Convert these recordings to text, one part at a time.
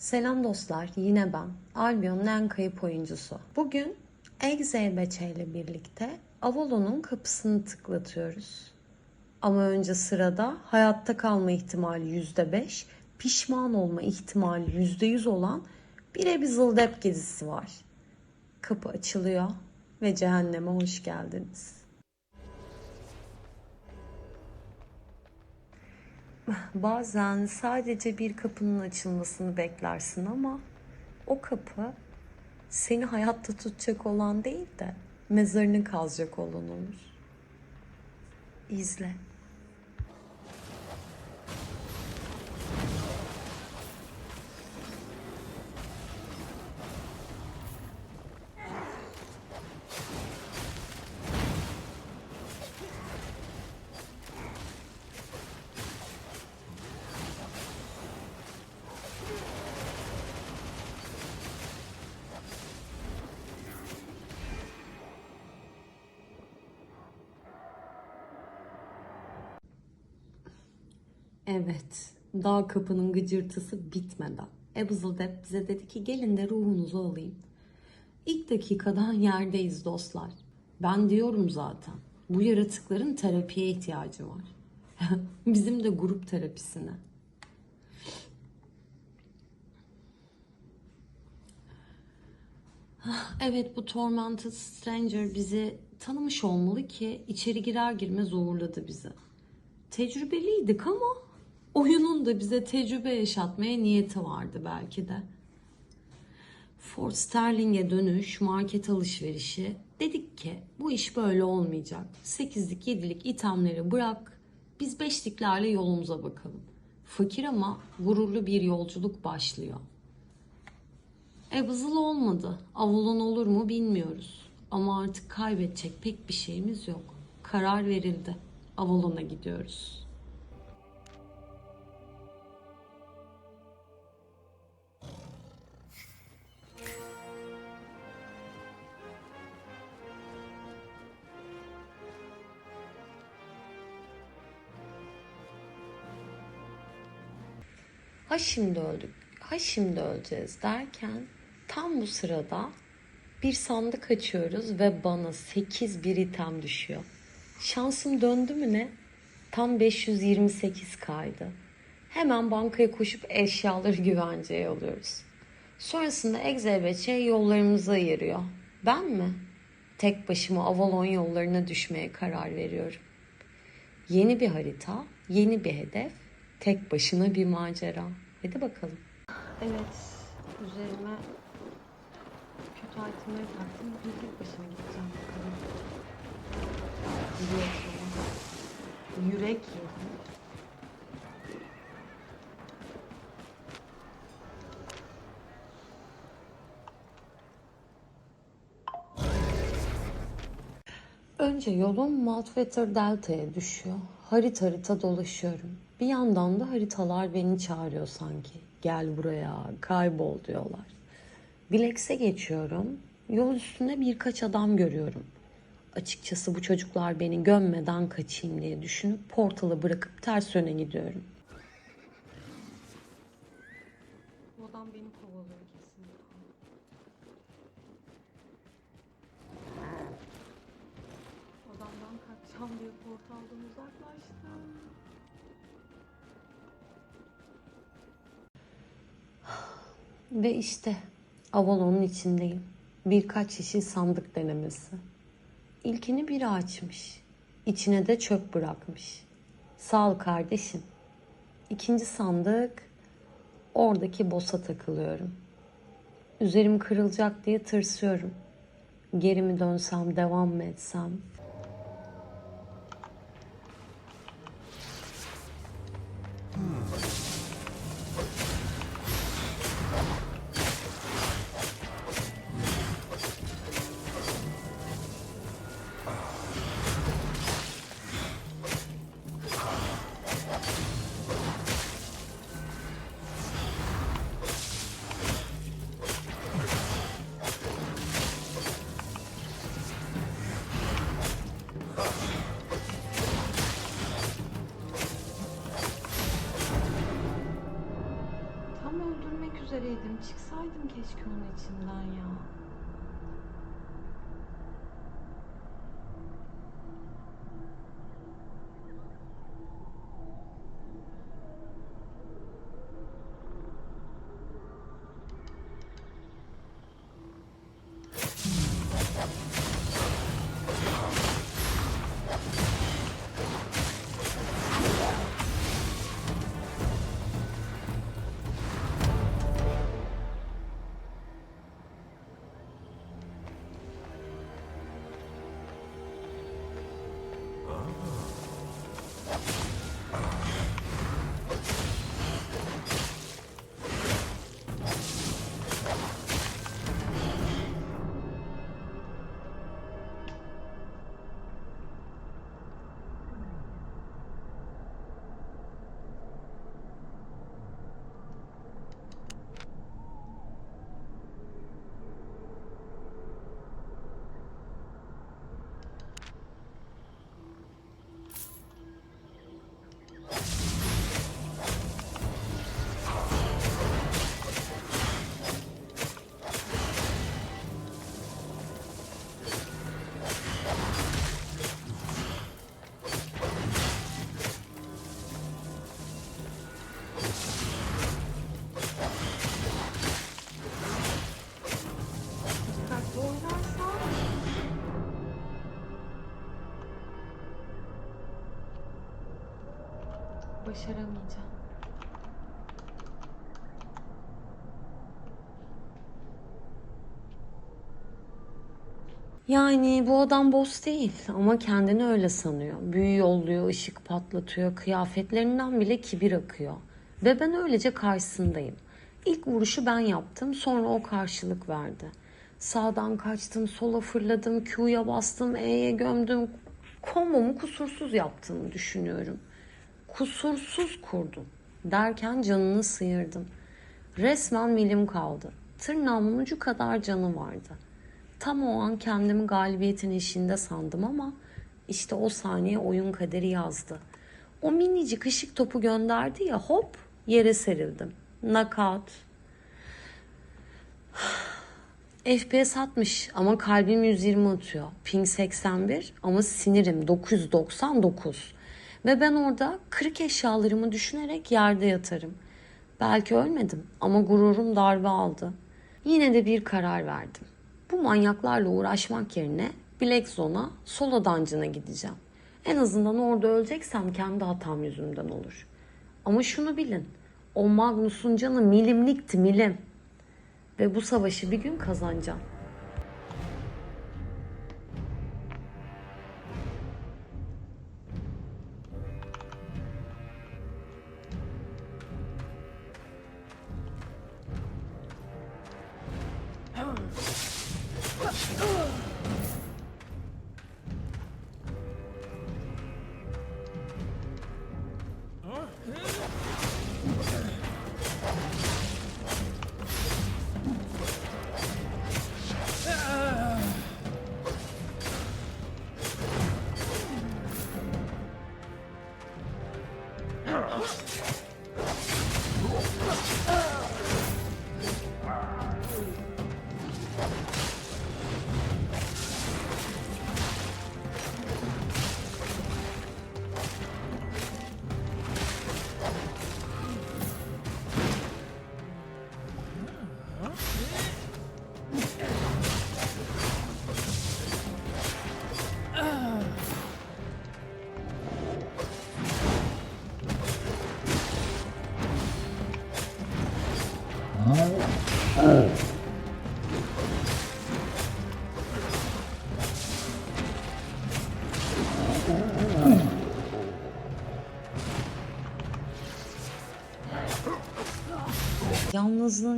Selam dostlar, yine ben. Albion'un en kayıp oyuncusu. Bugün Egzebeçe ile birlikte Avalon'un kapısını tıklatıyoruz. Ama önce sırada hayatta kalma ihtimali %5, pişman olma ihtimali %100 olan bir Ebizzle gezisi var. Kapı açılıyor ve cehenneme hoş geldiniz. Bazen sadece bir kapının açılmasını beklersin ama o kapı seni hayatta tutacak olan değil de mezarını kazacak olan olur. İzle. Evet, dağ kapının gıcırtısı bitmeden Ebuzildep bize dedi ki gelin de ruhunuzu alayım. İlk dakikadan yerdeyiz dostlar. Ben diyorum zaten bu yaratıkların terapiye ihtiyacı var. Bizim de grup terapisine. Evet bu Tormented Stranger bizi tanımış olmalı ki içeri girer girmez uğurladı bizi. Tecrübeliydik ama oyunun da bize tecrübe yaşatmaya niyeti vardı belki de. Fort Sterling'e dönüş, market alışverişi. Dedik ki bu iş böyle olmayacak. 8'lik 7'lik itemleri bırak. Biz beşliklerle yolumuza bakalım. Fakir ama gururlu bir yolculuk başlıyor. Ebızıl olmadı. Avulon olur mu bilmiyoruz. Ama artık kaybedecek pek bir şeyimiz yok. Karar verildi. Avalon'a gidiyoruz. Ha şimdi öldük, ha şimdi öleceğiz derken tam bu sırada bir sandık açıyoruz ve bana 8 bir item düşüyor. Şansım döndü mü ne? Tam 528 kaydı. Hemen bankaya koşup eşyaları güvenceye alıyoruz. Sonrasında Egzebeçe yollarımızı ayırıyor. Ben mi? Tek başıma Avalon yollarına düşmeye karar veriyorum. Yeni bir harita, yeni bir hedef, tek başına bir macera. Hadi bakalım. Evet, üzerime kötü itemleri taktım. Bir tek başıma gideceğim bakalım. Yürek yedim. Yürek yedim. Önce yolum Maltvetter Delta'ya düşüyor. Harita harita dolaşıyorum. Bir yandan da haritalar beni çağırıyor sanki. Gel buraya, kaybol diyorlar. Bilex'e geçiyorum. Yol üstünde birkaç adam görüyorum. Açıkçası bu çocuklar beni gömmeden kaçayım diye düşünüp portalı bırakıp ters yöne gidiyorum. Bu adam beni kovalıyor kesinlikle. Adamdan kaçacağım diye portaldan uzaklaştım. Ve işte Avalon'un içindeyim. Birkaç yeşil sandık denemesi. İlkini biri açmış. İçine de çöp bırakmış. Sağ ol kardeşim. İkinci sandık oradaki boss'a takılıyorum. Üzerim kırılacak diye tırsıyorum. Geri mi dönsem, devam mı etsem? üzereydim. Çıksaydım keşke onun içinden ya. Başaramayacağım. Yani bu adam boss değil ama kendini öyle sanıyor. Büyü yolluyor, ışık patlatıyor, kıyafetlerinden bile kibir akıyor. Ve ben öylece karşısındayım. İlk vuruşu ben yaptım, sonra o karşılık verdi. Sağdan kaçtım, sola fırladım, Q'ya bastım, E'ye gömdüm. Kombomu kusursuz yaptığımı düşünüyorum. Kusursuz kurdum. Derken canını sıyırdım. Resmen milim kaldı. Tırnağımın ucu kadar canı vardı. Tam o an kendimi galibiyetin eşiğinde sandım ama işte o saniye oyun kaderi yazdı. O minicik ışık topu gönderdi ya hop yere serildim. Knockout. FPS 60 ama kalbim 120 atıyor. Ping 81 ama sinirim 999. Ve ben orada kırık eşyalarımı düşünerek yerde yatarım. Belki ölmedim ama gururum darbe aldı. Yine de bir karar verdim. Bu manyaklarla uğraşmak yerine Black Zone'a, Solo Dungeon'a gideceğim. En azından orada öleceksem kendi hatam yüzümden olur. Ama şunu bilin. O Magnus'un canı milimlikti milim. Ve bu savaşı bir gün kazanacağım. Yalnızlığın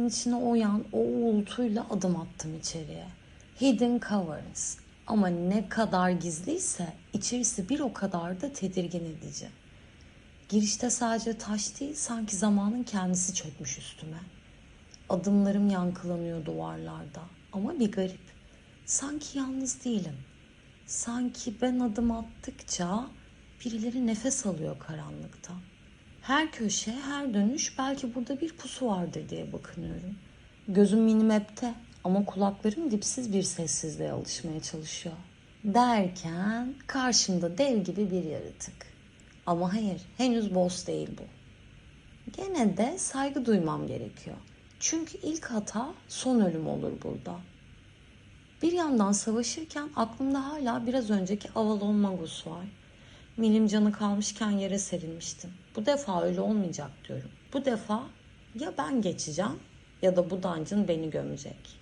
içine oyan o uğultuyla adım attım içeriye. Hidden Covers. Ama ne kadar gizliyse içerisi bir o kadar da tedirgin edici. Girişte sadece taş değil sanki zamanın kendisi çökmüş üstüme. Adımlarım yankılanıyor duvarlarda ama bir garip. Sanki yalnız değilim. Sanki ben adım attıkça birileri nefes alıyor karanlıkta. Her köşe, her dönüş belki burada bir pusu vardır diye bakınıyorum. Gözüm minimap'te ama kulaklarım dipsiz bir sessizliğe alışmaya çalışıyor. Derken karşımda dev gibi bir yaratık. Ama hayır, henüz boss değil bu. Gene de saygı duymam gerekiyor. Çünkü ilk hata son ölüm olur burada. Bir yandan savaşırken aklımda hala biraz önceki Avalon Magus var. Milim canı kalmışken yere serilmiştim. Bu defa öyle olmayacak diyorum. Bu defa ya ben geçeceğim ya da bu dungeon beni gömecek.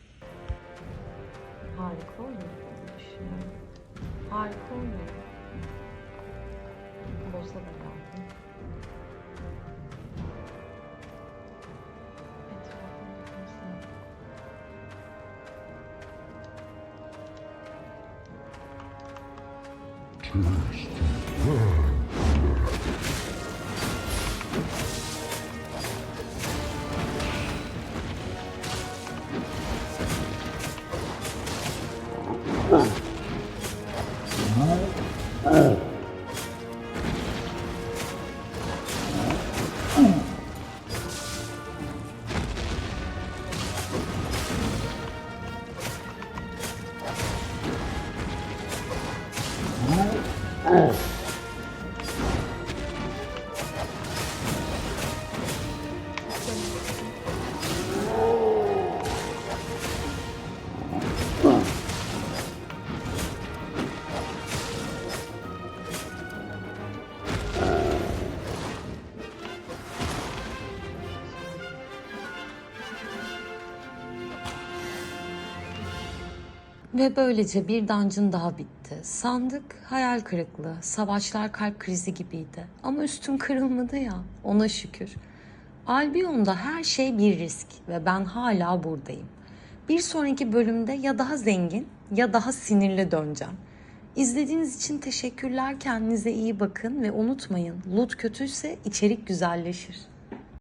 Harika olur. Harika olur. Oh. Ve böylece bir dungeon daha bitti. Sandık hayal kırıklığı, savaşlar kalp krizi gibiydi. Ama üstüm kırılmadı ya, ona şükür. Albion'da her şey bir risk ve ben hala buradayım. Bir sonraki bölümde ya daha zengin ya daha sinirli döneceğim. İzlediğiniz için teşekkürler. Kendinize iyi bakın ve unutmayın. Loot kötüyse içerik güzelleşir.